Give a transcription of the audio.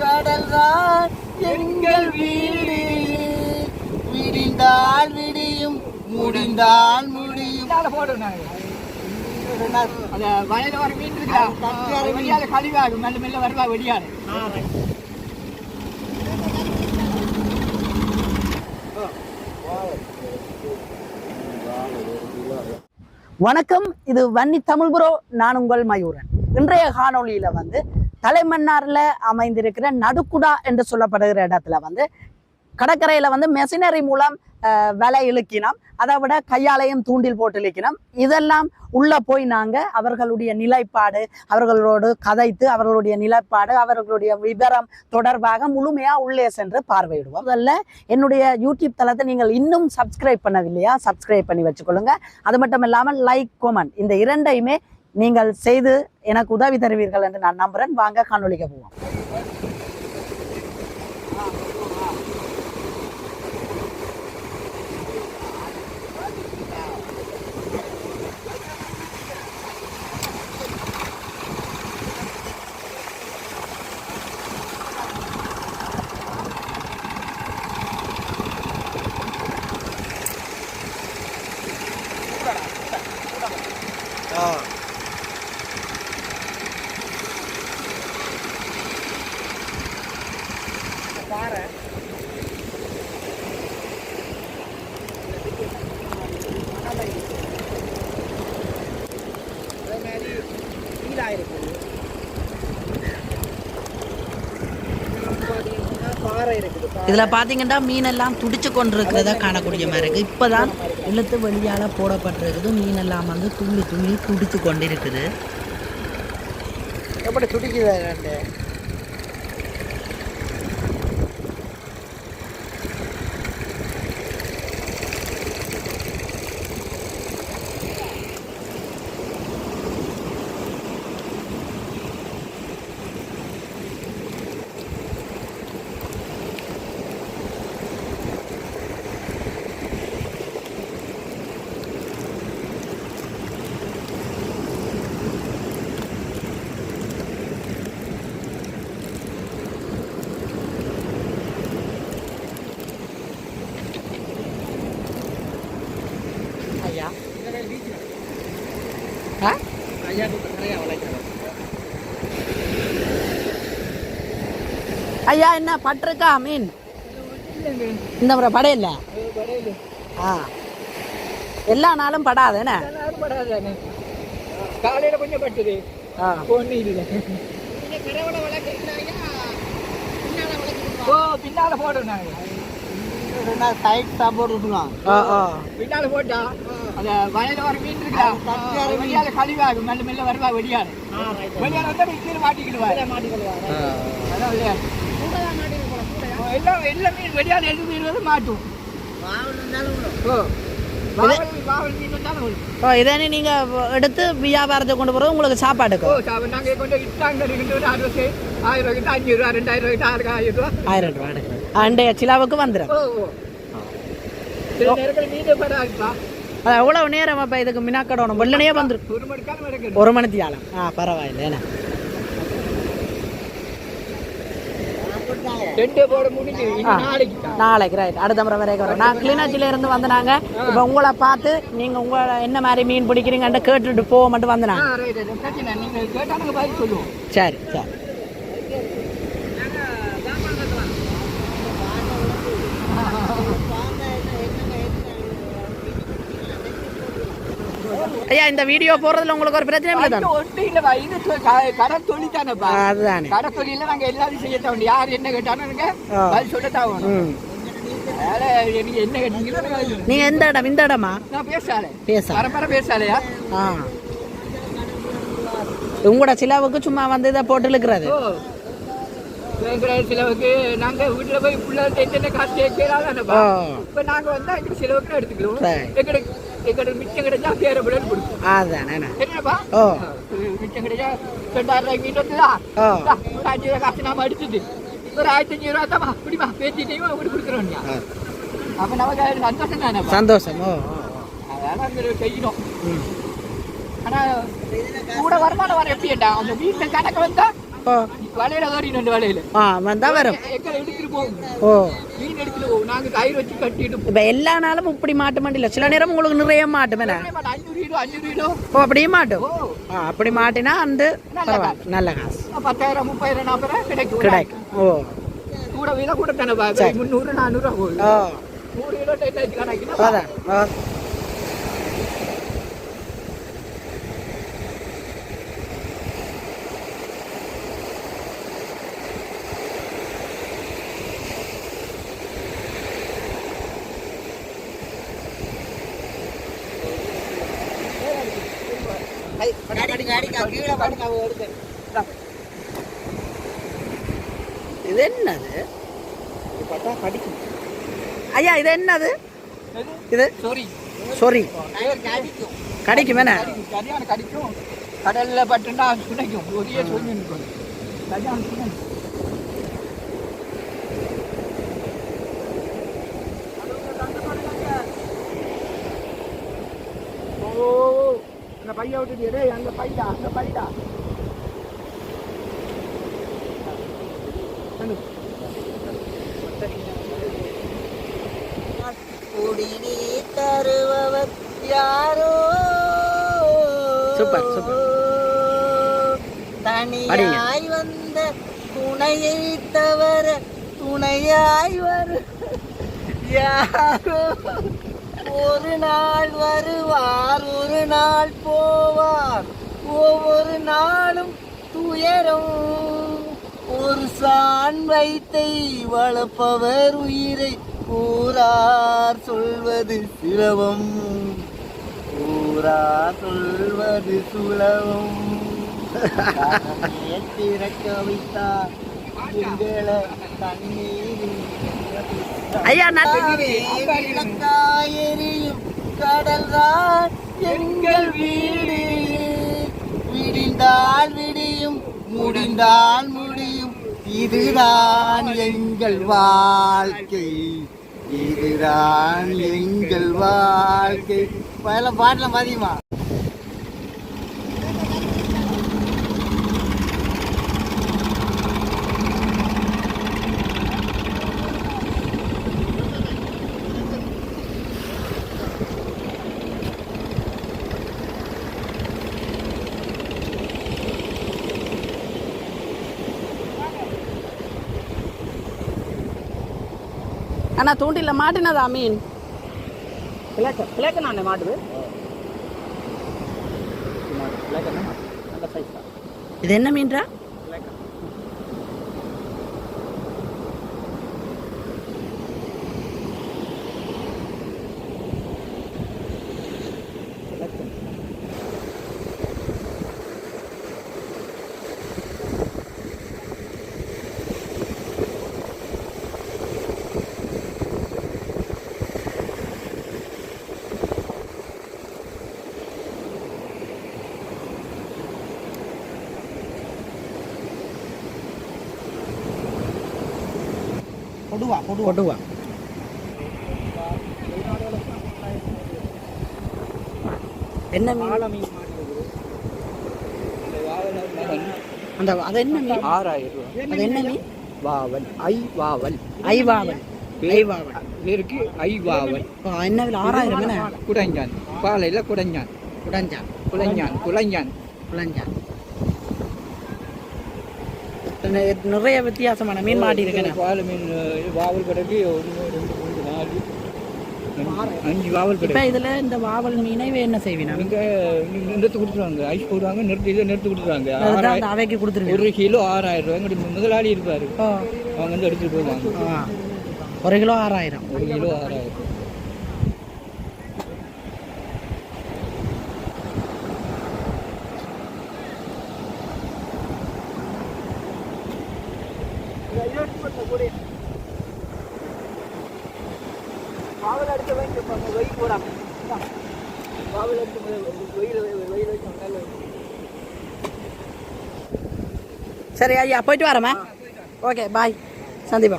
கடல் தான் எங்கள் வீடு. விடிந்தால் விடியும் முடிந்தால் முடியும். இதால போடுறோம் நாங்க. அந்த வயல வர மீன் இருக்கா அது கட்டியார மீன். வெளியால கழிவாகும். மெல்ல மெல்ல வருவா வெளியால வணக்கம். இது வன்னி தமிழ் புரோ. நான் உங்கள் மயூரன். இன்றைய காணொளியில வந்து தலைமன்னாரில் அமைந்திருக்கிற நடுக்குடா என்று சொல்லப்படுகிற இடத்துல வந்து கடற்கரையில் வந்து மெஷினரி மூலம் விலை இழுக்கினோம். அதை விட கையாலையும் தூண்டில் போட்டு இழுக்கினோம். இதெல்லாம் உள்ளே போய் நாங்கள் அவர்களுடைய நிலைப்பாடு அவர்களோடு கதைத்து அவர்களுடைய நிலைப்பாடு அவர்களுடைய விவரம் தொடர்பாக முழுமையாக உள்ளே சென்று பார்வையிடுவோம். அதில் என்னுடைய யூடியூப் தளத்தை நீங்கள் இன்னும் சப்ஸ்கிரைப் பண்ணவில்லையா? சப்ஸ்கிரைப் பண்ணி வச்சுக்கொள்ளுங்க. அது மட்டும் இல்லாமல் லைக் கொமெண்ட் இந்த இரண்டையுமே நீங்கள் செய்து எனக்கு உதவி தருவீர்கள் என்று நான் நம்புறேன். வாங்க காணொளிக்க போவோம். இதுல பாத்தீங்கன்னா மீனெல்லாம் துடிச்சு கொண்டிருக்கிறத காணக்கூடிய மாதிரி இருக்கு. இப்பதான் இழுத்து வெளியால போடப்பட்டிருக்குது. மீனெல்லாம் வந்து துள்ளி துள்ளி துடிச்சு கொண்டிருக்குது. எப்படி துடிக்குது ஐயா என்ன பட்டிருக்கா? மீன்? இந்த முறை படம் இல்லை ஆ. எல்லா நாளும் படாது என்ன? எல்லாரும் படாதானே காலையில கொஞ்சம் பட்டுது. ஆ. ஒன்றும் இல்லை. ஓ பின்னால போடுறோம் நாங்க சைட் சாப்பாடு ஆ பின்னால போட்டா அந்த வயல வர மீன் இருக்கா. வெளியால கழிவாகும் மெல்ல மெல்ல வருவா வெளியால. வெளியால வந்தா கீழே மாட்டிக்கிடுவா. அதான் விளையாடு எல்லாம் எல்லா மீன் வெளியால எது மீன் வந்து மாட்டும். ஓ. ஓ நீங்க எடுத்து வியாபாரத்தை கொண்டு போறது உங்களுக்கு ஓ சாப்பாடுக்கு சாப்பிட நாங்க கொண்டு இட்டாங்க ரெண்டு அறுபது ஆயிரம் ரூபாய்க்கு அஞ்சு ரூபா ரெண்டாயிரம் ரூபாய்க்கு ஆயிரம் ஆயிரம் ரூபா. ஆயிரம் ரூபாய் எடுக்கணும் அண்டைய சிலாவுக்கு வந்துடும். ஓ ஓ. எவ்வளவு நேரம் அப்ப இதுக்கு மினாக்கடணும் வெள்ளனையே வந்துடும் ஒரு மணிக்கான வரைக்கும் ஒரு மணித்தி ஆளும் ஆ பரவாயில்ல என்ன? நாளைக்கு ரைட் அடுத்த முறை வரைக்கும் வரோம் நான் கிளிநொச்சியில இருந்து வந்தனாங்க. இப்போ உங்களை பார்த்து நீங்க உங்களை என்ன மாதிரி மீன் பிடிக்கிறீங்கன்னு கேட்டுட்டு போக மட்டும் ஆ, வந்தனாங்க ரைட், ரைட். பிரச்சனை இல்லை. நீங்க கேட்டா நாங்க பதில் சொல்லுவோம் சரி சரி ஐயா இந்த வீடியோ போறதுல உங்களுக்கு ஒரு பிரச்சனை இல்லை தானே? ஒன்றும் இல்லைப்பா இது தொ- க- கடை தொழில் தானேப்பா அதுதானே. கடை தொழில நாங்க எல்லாரும் செய்யத்தான் வேணும். யார் என்ன கேட்டாலும் ஆ. பதில் சொல்லத்தான் வேணும். என்ன கேட்டீங்களோ. நீங்க எந்த இடம்? இந்த இடமா? நான் பேசாலே. பேச. பரம்பரை பேசாலையா? ஆ. உங்களோட சிலாவுக்கு சும்மா வந்து இதை போட்டு எங்களை சிலவுக்கு நாங்க வீட்டுல போய் பிள்ளைகிட்ட என்னென்ன காசு ஓ இப்ப நாங்க வந்தா சிலவுக்கு எடுத்துக்கிறோம். எங்களுக்கு எங்களுக்கு மிச்சம் கிடைச்சா பேர பிள்ளைன்னு கொடுப்போம் அதுதானே என்ன? என்னப்பா? ஓ. மிச்சம் கிடைச்சா ரெண்டாயிரம் ரூபாய்க்கு மீன் வந்துதா ஒரு அஞ்சு ரூபா காசு நாம அடிச்சுது. ஒரு ஆயிரத்தி அஞ்சு ரூபா தாமா குடிமா பேசிட்டையும் அப்படி கொடுக்குறோம் ஆ. அப்ப நமக்கு அது சந்தோஷம் செய்யணும். கூட வருமானம் வர எப்படிடா அந்த வீட்டுல கணக்கு வந்தா ஓ வலையில ஏறி ரெண்டு வலையில. ஆ வந்தா வரும். ஓ. இப்போ எல்லா நாளும் இப்படி மாட்ட மாட்டில்ல சில நேரம் உங்களுக்கு நிறைய மாட்டும் என்ன போகும் அஞ்சூறு கிலோ அஞ்சூறு கிலோ. ஓ அப்படியே மாட்டும்? ஓ. ஆ அப்படி மாட்டினா அந்த பரவாயில்ல. நல்ல காசு. பத்தாயிரம் முப்பதாயிரம் நாற்பதாயிரம் கிடைக்கும். கிடைக்கும். ஓ. கூட விலை கூட தானே பாக்கு முந்நூறு நானூறு போகுது. ஓ. நூறு கிலோ டென் கணக்குன்னா அதான் இது என்னது பார்த்தா கடிக்கும் ஐயா இது என்னது இது சாரி சொரி கடிக்கும் கடிக்கும் என்ன கடிக்கும் சரியான கடிக்கும் கடல்ல பட்டுண்டா சுனைக்கும் ஒரே சொல்லி ஓ அந்த பைய விட்டுட்டு டேய் அந்த பையா அந்த பையா குடிநீ தருபவர் யாரோ? Super, super. தனியாய் வந்த துணையை தவிர துணையாய் வரு யாரோ? ஒரு நாள் வருவார் ஒரு நாள் போவார். ஒவ்வொரு நாளும் துயரம். ஒரு சான் வைத்தை வளர்ப்பவர் உயிரை கூறார் சொல்வது சிரவம் கூறா சொல்வது சுலவம் திறக்க வைத்தார். எங்களை தண்ணீரில் ஐயா நான் விளக்காயெரியும் கடல்தான் எங்கள் வீடு. விடிந்தால் விடியும் முடிந்தால் முடியும். இதுதான் எங்கள் வாழ்க்கை. இதுதான் எங்கள் வாழ்க்கை. பல பாட்டில் அண்ணா தூண்டில மாட்டினதா மீன்? பிள்ளைக்க பிள்ளைக்க நான் மாட்டுது. இது என்ன மீன்றா? கொடுவா கொடுவா கொடுவா என்ன மீன்? அந்த அது என்ன மீன்? ஆறாயிரம் ரூபாய் அது என்ன மீன்? வாவல். ஐ வாவல். ஐவாவல் ஐவாவல் பேருக்கு ஐ வாவல். என்ன ஆறாயிரம் என்ன குடஞ்சான். பாலையில குடஞ்சான். உடஞ்சான் குலைஞ்சான் குலைஞ்சான் உடஞ்சான் நிறைய வித்தியாசமான மீன் மாட்டி இருக்கேன் பால் மீன் வாவல் கடைக்கு ரெண்டு மூணு நாலு. அஞ்சு- வாவல் இப்போ இதுல இந்த வாவல் மீனை என்ன செய்வீனா இங்க நிறுத்து கொடுத்துருவாங்க. ஐஸ் போடுவாங்க நிறுத்தி இதை நிறுத்தி கொடுத்துருவாங்க. அவைக்கு கொடுத்துருவீங்க. ஒரு கிலோ ஆறாயிரம் ரூபாய் முதலாளி இருப்பாரு. அவங்க வந்து எடுத்துட்டு போவாங்க ஒரு கிலோ ஆறாயிரம். ஒரு கிலோ ஆறாயிரம். பாவல் அடுத்த வாங்கி வெயில் போடாம பாவல் அடுத்து வெயில் வெயில் வச்சு நல்லா சரி ஐயா போயிட்டு வரேம்மா ஓகே பாய் சந்தீபா